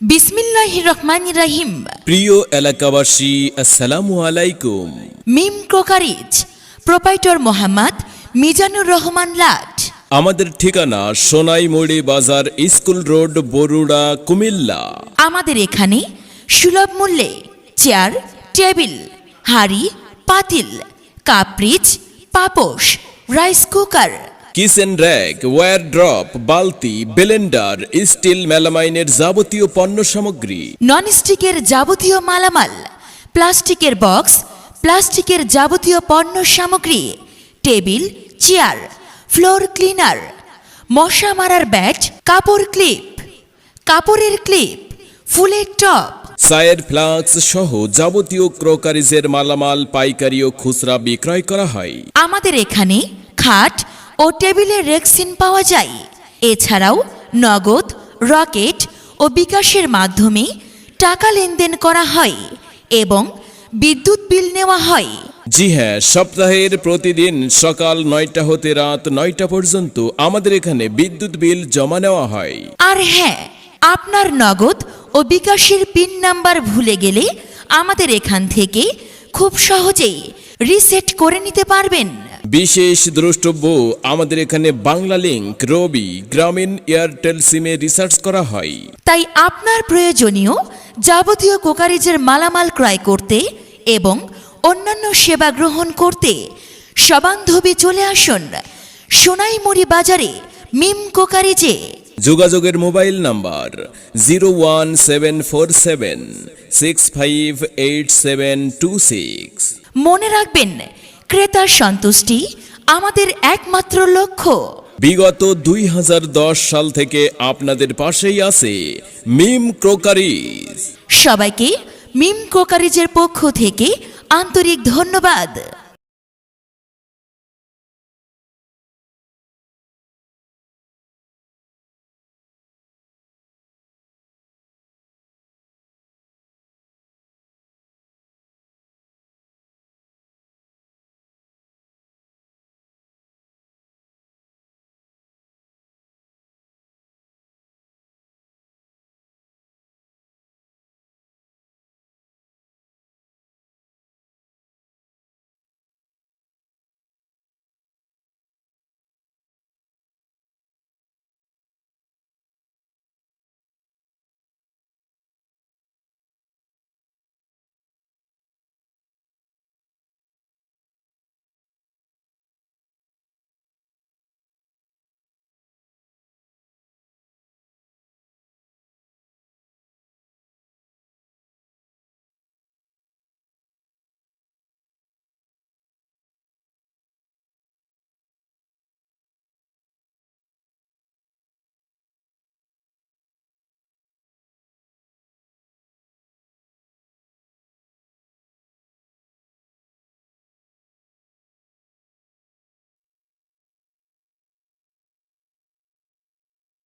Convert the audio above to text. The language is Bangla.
বিসমিল্লাহ রহমান রাহিম প্রিয় এলাকাবাসী আসসালামু আলাইকুম। মিম ক্রোকারিজ প্রোপাইটর মোহাম্মদ মিজানুর রহমান লাট। আমাদের ঠিকানা সোনাইমুড়ি বাজার স্কুল রোড বরুড়া কুমিল্লা। আমাদের এখানে সুলভ মূল্যে চেয়ার টেবিল হাড়ি পাতিল কাপ্রিজ পাপোশ rice cooker kitchen rack wardrobe বালতি বেলেন্ডার স্টিল মেলামাইনের যাবতীয় পণ্য সামগ্রী। ননস্টিকের যাবতীয় মালামাল প্লাস্টিকের বক্স প্লাস্টিকের যাবতীয় পণ্য সামগ্রী টেবিল চেয়ার ফ্লোর ক্লিনার মশা মারার ব্যাট কাপড় ক্লিপ কাপড়ের ক্লিপ ফুলের টপ। চায়ের ফ্লাক্স সহ যাবতীয় ক্রোকারিজের মালামাল পাইকারি ও খুচরা বিক্রয় করা হয়। আমাদের এখানে খাট ও টেবিলের রেক্সিন পাওয়া যায়। এছাড়াও নগদ রকেট ও বিকাশের মাধ্যমে টাকা লেনদেন করা হয় এবং বিদ্যুৎ বিল নেওয়া হয়। জি হ্যাঁ সপ্তাহের প্রতিদিন সকাল নয়টা হতে রাত নয়টা পর্যন্ত আমাদের এখানে বিদ্যুৎ বিল জমা নেওয়া হয়। আর হ্যাঁ আপনার নগদ ও বিকাশের পিন নাম্বার ভুলে গেলে আমাদের এখান থেকে খুব সহজেই রিসেট করে নিতে পারবেন। বিশেষ দ্রষ্টব্য আমাদের এখানে বাংলা লিংক রবি গ্রামীণ এয়ারটেল সিমে রিসার্চ করা হয়। তাই আপনার প্রয়োজনীয় যাবতীয় কোকারিজের মালামাল ক্রয় করতে এবং অন্যান্য সেবা গ্রহণ করতে সবান্ধবী চলে আসুন সোনাইমুড়ি বাজারে মিম কোকারিজে। যোগাযোগের mobile number zero one seven four seven six five eight seven two six. মনে রাখবেন ক্রেতার সন্তুষ্টি আমাদের একমাত্র লক্ষ্য। বিগত দুই হাজার দশ সাল থেকে আপনাদের পাশেই আছে মিম ক্রোকারিজ। সবাইকে মিম ক্রোকারিজের পক্ষ থেকে আন্তরিক ধন্যবাদ।